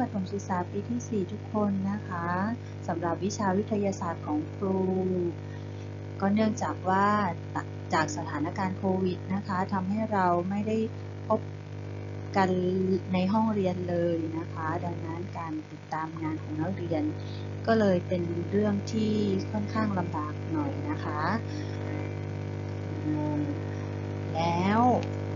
ประถมศึกษาปีที่ 4 ทุกคนนะคะสำหรับวิชาวิทยาศาสตร์ของครู ก็เนื่องจากว่าจากสถานการณ์โควิดนะคะทำให้เราไม่ได้พบกันในห้องเรียนเลยนะคะ ดังนั้นการติดตามงานของนักเรียน ก็เลยเป็นเรื่องที่ค่อนข้างลำบากหน่อยนะคะ แล้ว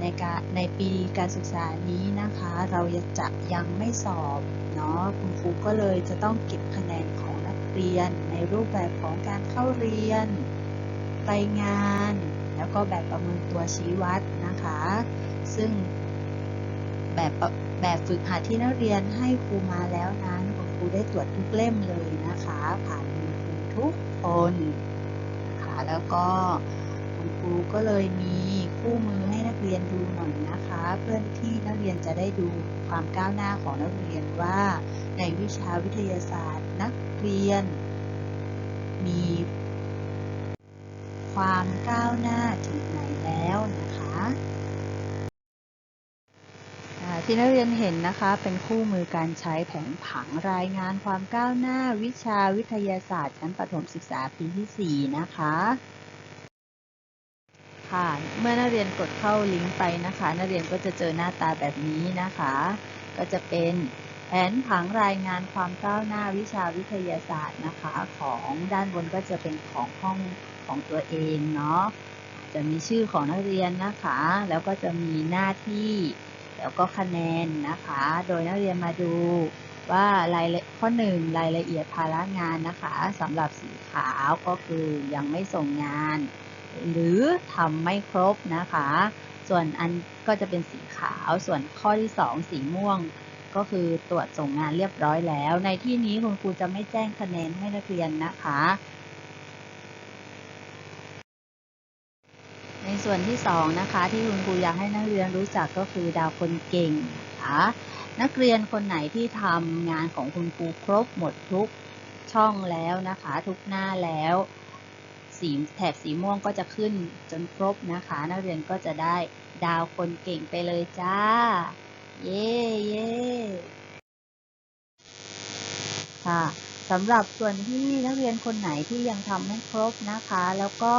ในการในปีการศึกษานี้นะคะ เราจะยังไม่สอบเนาะคุณครูก็เลยจะต้องเก็บคะแนนของนักเรียนในรูปแบบของการเข้าเรียนไปงาน แล้วก็แบบประเมินตัวชี้วัดนะคะ ซึ่งแบบแบบฝึกหัดที่นักเรียนให้ครูมาแล้วนั้นคุณครูได้ตรวจทุกเล่มเลยนะคะ ผ่านมือครูทุกคนค่ะแล้วก็คุณครูก็เลยมี คู่มือให้นักเรียนดูหน่อยนะคะ เพื่อที่นักเรียนจะได้ดูความก้าวหน้าของนักเรียนว่า ในวิชาวิทยาศาสตร์ นักเรียน มีความก้าวหน้าถึงไหนแล้วนะคะที่นักเรียนเห็นนะคะเป็นคู่มือการใช้แผนผังรายงานความก้าวหน้าวิชาวิทยาศาสตร์ชั้นประถมศึกษาปีที่ 4 นะคะ ค่ะ เมื่อนักเรียนกดเข้าลิงก์ไปนะคะ นักเรียนก็จะเจอหน้าตาแบบนี้นะคะ ก็จะเป็นแผนผังรายงานความก้าวหน้าวิชาวิทยาศาสตร์นะคะ ของด้านบนก็จะเป็นของห้องของตัวเองเนาะจะมีชื่อของนักเรียนนะคะ แล้วก็จะมีหน้าที่ แล้วก็คะแนนนะคะ โดยนักเรียนมาดูว่ารายละข้อหนึ่งรายละเอียดภาระงานนะคะสำหรับสีขาวก็คือยังไม่ส่งงาน หรือทำไม่ครบนะคะ ส่วนอันก็จะเป็นสีขาว ส่วนข้อที่ 2 สีม่วง ก็คือตรวจส่งงานเรียบร้อยแล้ว ในที่นี้คุณครูจะไม่แจ้งคะแนนให้นักเรียนนะคะ ในส่วนที่ 2 นะคะ ที่คุณครูอยากให้นักเรียนรู้จักก็คือดาวคนเก่งนะคะนักเรียนคนไหนที่ทำงานของคุณครูครบหมดทุกช่องแล้วนะคะ ทุกหน้าแล้ว สีแถบสีม่วงก็จะขึ้นจนครบนะคะ นักเรียนก็จะได้ดาวคนเก่งไปเลยจ้า เย้เย้ค่ะสำหรับส่วนที่นักเรียนคนไหนที่ยังทำไม่ครบนะคะ แล้วก็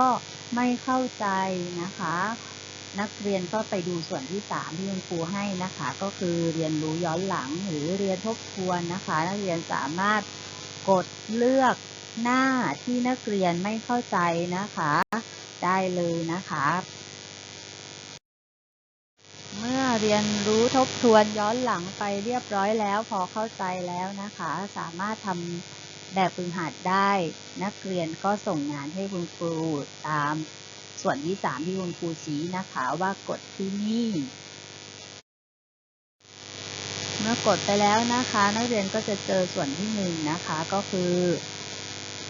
ไม่เข้าใจนะคะ นักเรียนก็ไปดูส่วนที่3ที่คุณครูให้นะคะ ก็คือเรียนรู้ย้อนหลังหรือเรียนทบทวนนะคะ นักเรียนสามารถกดเลือก หน้าที่นักเรียนไม่เข้าใจนะคะ ได้เลยนะคะ เมื่อเรียนรู้ทบทวนย้อนหลังไปเรียบร้อยแล้ว พอเข้าใจแล้วนะคะ สามารถทำแบบฝึกหัดได้ นักเรียนก็ส่งงานให้คุณครูตามส่วนที่3ที่คุณครูชี้นะคะว่ากดที่นี่เมื่อกดไปแล้วนะคะ นักเรียนก็จะเจอส่วนที่1นงนะคะก็คือ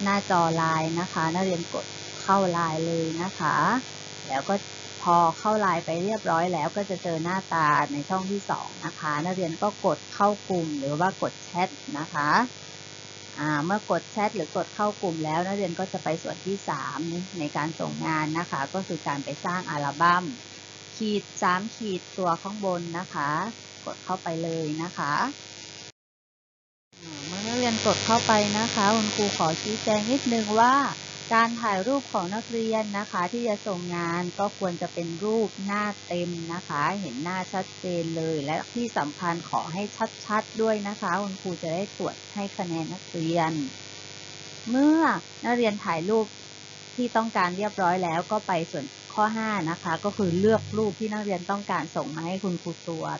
หน้าจอไลน์นะคะ นักเรียนกดเข้าไลน์เลยนะคะ แล้วก็พอเข้าไลน์ไปเรียบร้อยแล้วก็จะเจอหน้าตาในช่องที่ 2 นะคะ นักเรียนก็กดเข้ากลุ่มหรือว่ากดแชทนะคะเมื่อกดแชทหรือกดเข้ากลุ่มแล้วนักเรียนก็จะไปส่วนที่ 3 ในการส่งงานนะคะ ก็คือการไปสร้างอัลบั้มขีด3ขีดตัวข้างบนนะคะ กดเข้าไปเลยนะคะ รียนกดเข้าไปนะคะ คุณครูขอชี้แจงนิดนึงว่า การถ่ายรูปของนักเรียนนะคะ ที่จะส่งงานก็ควรจะเป็นรูปหน้าเต็มนะคะ เห็นหน้าชัดเจนเลย และที่สำคัญขอให้ชัดๆด้วยนะคะ คุณครูจะได้ตรวจให้คะแนนนักเรียน เมื่อนักเรียนถ่ายรูปที่ต้องการเรียบร้อยแล้วก็ไปส่วนข้อ 5 นะคะ ก็คือเลือกรูปที่นักเรียนต้องการส่งมาให้คุณครูตรวจ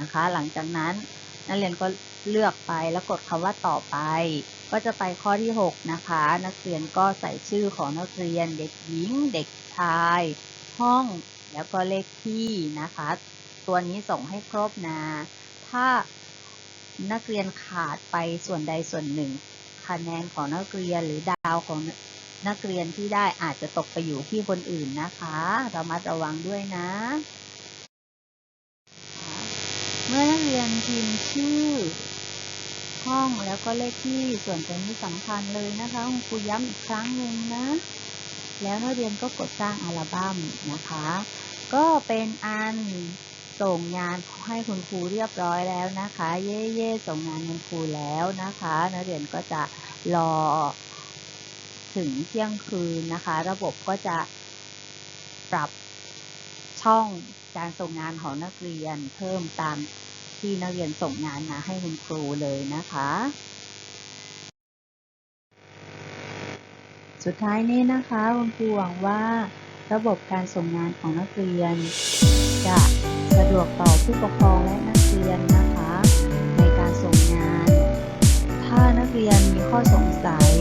นะคะ หลังจากนั้น นักเรียนก็เลือกไปแล้วกดคำว่าต่อไป ก็จะไปข้อที่ 6 นะคะ นักเรียนก็ใส่ชื่อของนักเรียนเด็กหญิงเด็กชาย ห้องแล้วก็เลขที่นะคะ ตัวนี้ส่งให้ครบนะ ถ้านักเรียนขาดไปส่วนใดส่วนหนึ่ง คะแนนของนักเรียนหรือดาวของนักเรียนที่ได้อาจจะตกไปอยู่ที่คนอื่นนะคะเรามาระวังด้วยนะ เมื่อนักเรียนพิมพ์ชื่อ ห้องแล้วก็เลขที่ส่วนตรงนี้สำคัญเลยนะคะคุณครูย้ำอีกครั้งหนึ่งนะ แล้วนักเรียนก็กดสร้างอัลบั้มนะคะ ก็เป็นอันส่งงานให้คุณครูเรียบร้อยแล้วนะคะ เย่เย่ส่งงานคุณครูแล้วนะคะนักเรียนก็จะรอถึงเที่ยงคืนนะคะ ระบบก็จะปรับช่อง การส่งงานของนักเรียนเพิ่มตามที่นักเรียนส่งงานมาให้คุณครูเลยนะคะ สุดท้ายนี้นะคะคุณครูหวังว่า ระบบการส่งงานของนักเรียน จะสะดวกต่อผู้ปกครองและนักเรียนนะคะ ในการส่งงาน ถ้านักเรียนมีข้อสงสัย